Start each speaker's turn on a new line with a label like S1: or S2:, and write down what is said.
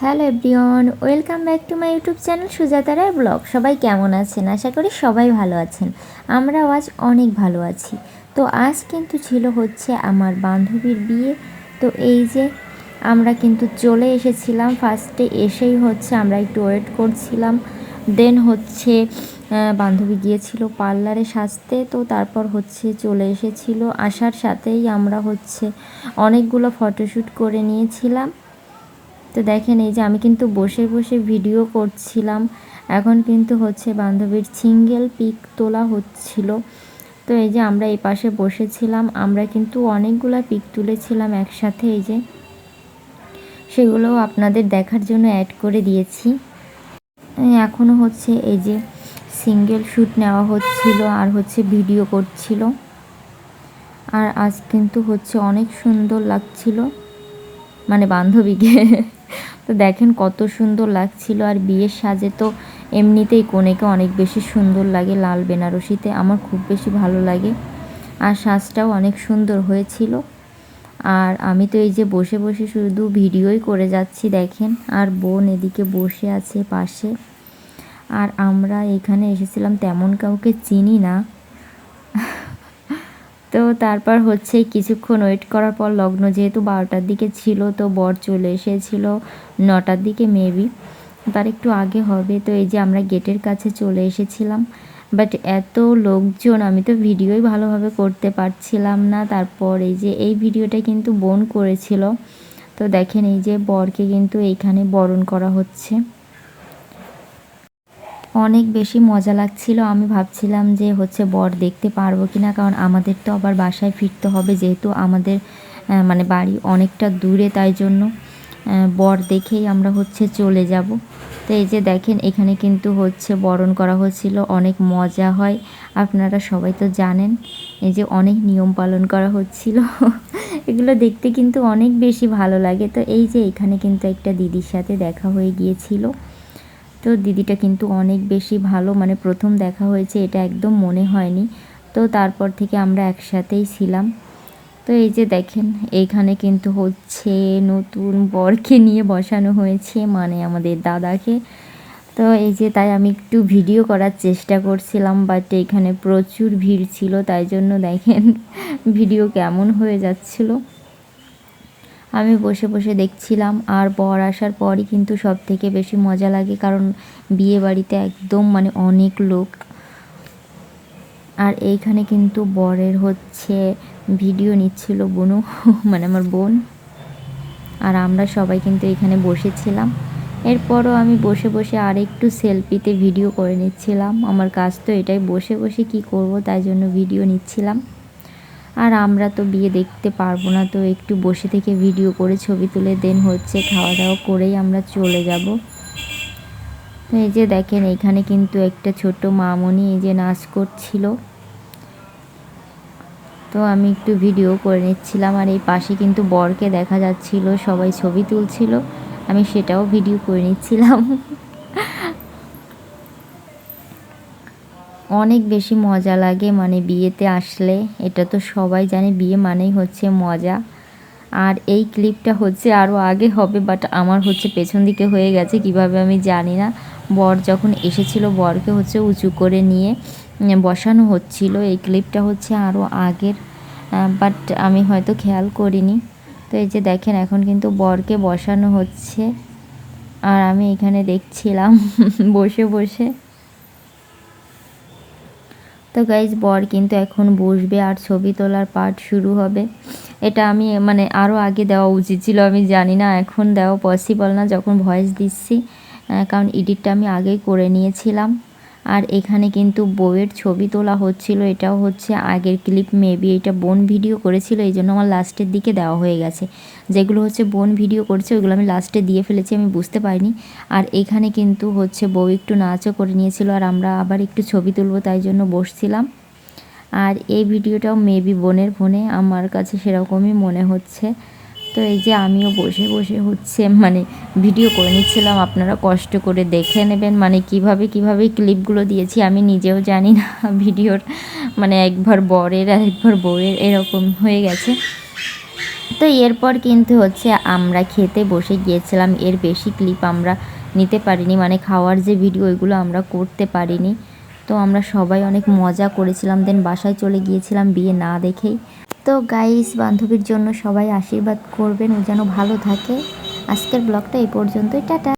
S1: Hello everyone, welcome back to my YouTube channel Sujata Roy vlog. সবাই কেমন আছেন? আশা করি সবাই ভালো আছেন। আমরাও আজ অনেক ভালো আছি। তো আজ কিন্তু ছিল হচ্ছে আমার বান্ধবীর বিয়ে। তো এই যে আমরা কিন্তু চলে এসেছিলাম। ফার্স্টে এসেই হচ্ছে আমরা একটু ওয়েট করছিলাম। দেন হচ্ছে বান্ধবী গিয়েছিল পার্লারে সাজতে। তো তারপর হচ্ছে চলে এসেছিল। আসার সাথেই আমরা হচ্ছে অনেকগুলো ফটোশ্যুট করে নিয়েছিলাম। তো দেখেন, এই যে আমি কিন্তু বসে বসে ভিডিও করছিলাম। এখন কিন্তু হচ্ছে বান্ধবীর সিঙ্গেল পিক তোলা হচ্ছিল। তো এই যে আমরা এই পাশে বসেছিলাম, আমরা কিন্তু অনেকগুলো পিক তুলেছিলাম একসাথে। এই যে সেগুলোও আপনাদের দেখার জন্য অ্যাড করে দিয়েছি। এখনও হচ্ছে এই যে সিঙ্গেল শ্যুট নেওয়া হচ্ছিল আর হচ্ছে ভিডিও করছিল। আর আজ কিন্তু হচ্ছে অনেক সুন্দর লাগছিল মানে বান্ধবীকে। তো দেখেন কত সুন্দর লাগছিল আর বিয়ের সাজে তো এমনিতেই কনেকে অনেক বেশি সুন্দর লাগে লাল বেনারসিতে, আমার খুব বেশি ভালো লাগে। আর সাজটাও অনেক সুন্দর হয়েছিল। আর আমি তো এই যে বসে বসে শুধু ভিডিওই করে যাচ্ছি, দেখেন, আর বোন এদিকে বসে আছে পাশে। আর আমরা এখানে এসেছিলাম তেমন কাউকে চিনি না। তারপর হচ্ছে কিছুক্ষণ ওয়েট করার পর লগ্ন যেহেতু বারোটার দিকে ছিল, তো বর চলে এসেছিল নটার দিকে মেবি তার একটু আগে হবে, তো এই যে আমরা গেটের কাছে চলে এসেছিলাম। বাট এত লোকজন, আমি তো ভিডিওই ভালোভাবে করতে পারছিলাম না। তারপর এই যে এই ভিডিওটা কিন্তু বোন করেছিল। তো দেখেন এই যে বরকে কিন্তু এইখানে বরণ করা হচ্ছে। অনেক বেশি মজা লাগছিল। আমি ভাবছিলাম যে হচ্ছে বর দেখতে পারব কি না কারণ আমাদের তো আবার বাসায় ফিরতে হবে যেহেতু আমাদের মানে বাড়ি অনেকটা দূরে, তাই জন্য বর দেখেই আমরা হচ্ছে চলে যাব। তো এই যে দেখেন, এখানে কিন্তু হচ্ছে বরণ করা হচ্ছিল, অনেক মজা হয়। আপনারা সবাই তো জানেন, এই যে অনেক নিয়ম পালন করা হচ্ছিল। এগুলো দেখতে কিন্তু অনেক বেশি ভালো লাগে। তো এই যে এখানে কিন্তু একটা দিদির সাথে দেখা হয়ে গিয়েছিল। তো দিদিটা কিন্তু অনেক বেশি ভালো মানে প্রথম দেখা হয়েছে এটা একদম মনে হয়নি। তো তারপর থেকে আমরা একসাথেই ছিলাম। তো এই যে দেখেন, এইখানে কিন্তু হচ্ছে নতুন বরকে নিয়ে বসানো হয়েছে মানে আমাদের দাদাকে। তো এই যে তাই আমি একটু ভিডিও করার চেষ্টা করছিলাম বাট এখানে প্রচুর ভিড় ছিল, তাই জন্য দেখেন ভিডিও কেমন হয়ে যাচ্ছিল। আমি বসে বসে দেখছিলাম আর বর আসার পরই কিন্তু সব থেকে বেশি মজা লাগে কারণ বিয়ে বাড়িতে একদম মানে অনেক লোক। আর এইখানে কিন্তু বরের হচ্ছে ভিডিও নিচ্ছিল বোনু মানে আমার বোন। আর আমরা সবাই কিন্তু এখানে বসেছিলাম। এরপরও আমি বসে বসে আর একটু সেলফিতে ভিডিও করে নিচ্ছিলাম। আমার কাজ তো এটাই, বসে বসে কি করব তাই জন্য ভিডিও নিচ্ছিলাম। আর আমরা তো বিয়ে দেখতে পারব না, তো একটু বসে থেকে ভিডিও করে ছবি তুলে দেন হচ্ছে খাওয়া দাওয়া করেই আমরা চলে যাব। তো এই যে দেখেন, এখানে কিন্তু একটা ছোট মামনি এই যে নাচ করছিল। তো আমি একটু ভিডিও করে নিচ্ছিলাম আর এই পাশে কিন্তু বরকে দেখা যাচ্ছিল, সবাই ছবি তুলছিল। আমি সেটাও ভিডিও করে নিচ্ছিলাম। অনেক বেশি মজা লাগে মানে বিয়েতে আসলে। এটা তো সবাই জানে, বিয়ে মানেই হচ্ছে মজা। আর এই ক্লিপটা হচ্ছে আরও আগে হবে বাট আমার হচ্ছে পেছন দিকে হয়ে গেছে, কীভাবে আমি জানি না। বর যখন এসেছিল, বরকে হচ্ছে উঁচু করে নিয়ে বসানো হচ্ছিল। এই ক্লিপটা হচ্ছে আরও আগের বাট আমি হয়তো খেয়াল করিনি। তো এই যে দেখেন, এখন কিন্তু বরকে বসানো হচ্ছে। আর আমি এখানে দেখছিলাম, বসে বসে। তো গাইজ বর কিন্তু এখন বসবে আর ছবি তোলার পার্ট শুরু হবে। এটা আমি মানে আরও আগে দেওয়া উচিত ছিল, আমি জানি না, এখন দেওয়া পসিবল না, যখন ভয়েস দিচ্ছি কারণ এডিটটা আমি আগেই করে নিয়েছিলাম। আর এখানে কিন্তু বউয়ের ছবি তোলা হচ্ছিল, এটাও হচ্ছে আগের ক্লিপ মেবি এটা বোন ভিডিও করেছিল, এই জন্য আমার লাস্টের দিকে দেওয়া হয়ে গেছে। যেগুলো হচ্ছে বোন ভিডিও করেছে, ওইগুলো আমি লাস্টে দিয়ে ফেলেছি, আমি বুঝতে পারিনি। আর এখানে কিন্তু হচ্ছে বউ একটু নাচও করে নিয়েছিল, আর আমরা আবার একটু ছবি তুলবো, তাই জন্য বসছিলাম। আর এই ভিডিওটাও মেবি বোনের ফোনে আমার কাছে সেরকমই মনে হচ্ছে। তো এই যে আমিও বসে বসে হচ্ছে মানে ভিডিও করে নিচ্ছিলাম, আপনারা কষ্ট করে দেখে নেবেন মানে কীভাবে কীভাবে ক্লিপগুলো দিয়েছি আমি নিজেও জানি না ভিডিওর মানে একবার বরের আর একবার বউয়ের এরকম হয়ে গেছে। তো এরপর কিন্তু হচ্ছে আমরা খেতে বসে গিয়েছিলাম, এর বেশি ক্লিপ আমরা নিতে পারিনি মানে খাওয়ার যে ভিডিও ওইগুলো আমরা করতে পারিনি। তো আমরা সবাই অনেক মজা করেছিলাম দেন বাসায় চলে গিয়েছিলাম বিয়ে না দেখেই। তো গাইস বান্ধবীর জন্য সবাই আশীর্বাদ করবেন ও যেন ভালো থাকে। আজকের ব্লগটা এই পর্যন্তই, টাটা।